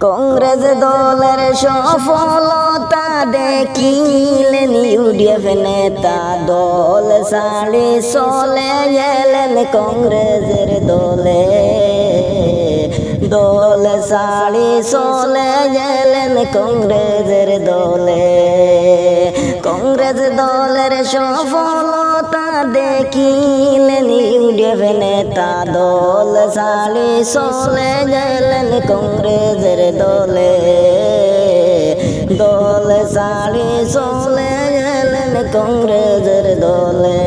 কংগ্রেস দলের সফলতা দেখিলেন ইউডিএফ নেতা দল সাড়ি চলে গেলেন কংগ্রেসের দলে। দল সাড়ি চলে গেলেন কংগ্রেসের দলে। কংগ্রেস দলের সফলতা ইউডিএফ নেতা দল সাড়ি চলে গেলেন কংগ্রেসের দলে। দল সাড়ি চলে গেলেন কংগ্রেসের দলে।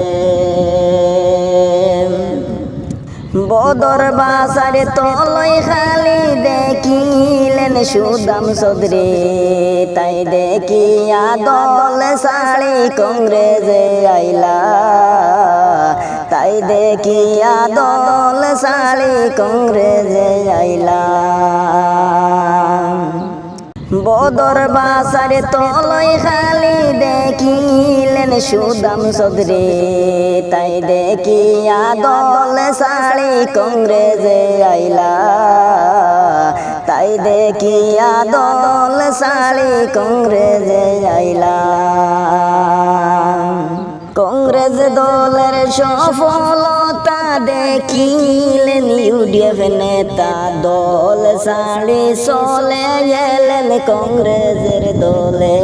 বদর বাসারে তলই খালি দেখিলেন সুদাম সদরে তাই দেখিয়া দল সাড়ি কংগ্রেসে আইলা। তাই দেখিয়া দল সাড়ি কংগ্রেসে আইলা বদর বাসারে তলই খালি দেখিলেন সুদাম সদরে তাই দেখিয়া দল সাড়ি কংগ্রেসে আইলা। তাই দেখিয়া দল সাড়ি কংগ্রেসে আইলা। কংগ্রেস দলের সফলতা দেখিলেন ইউডিএফ নেতা দল সাড়ে চলে গেলেন কংগ্রেসের দলে।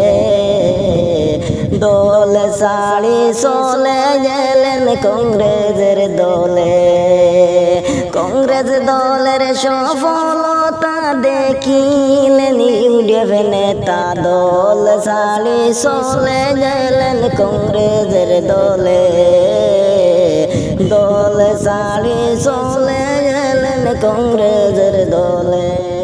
দল সাড়ে চলে গেলেন কংগ্রেসের দলে। কংগ্রেস দলের সফলতা দেখিলেন ইউডিএফ নেতা দল সাড়ি চলে গেলেন কংগ্রেসের দলে। দল সাড়ি চলে গেলেন কংগ্রেসের দলে।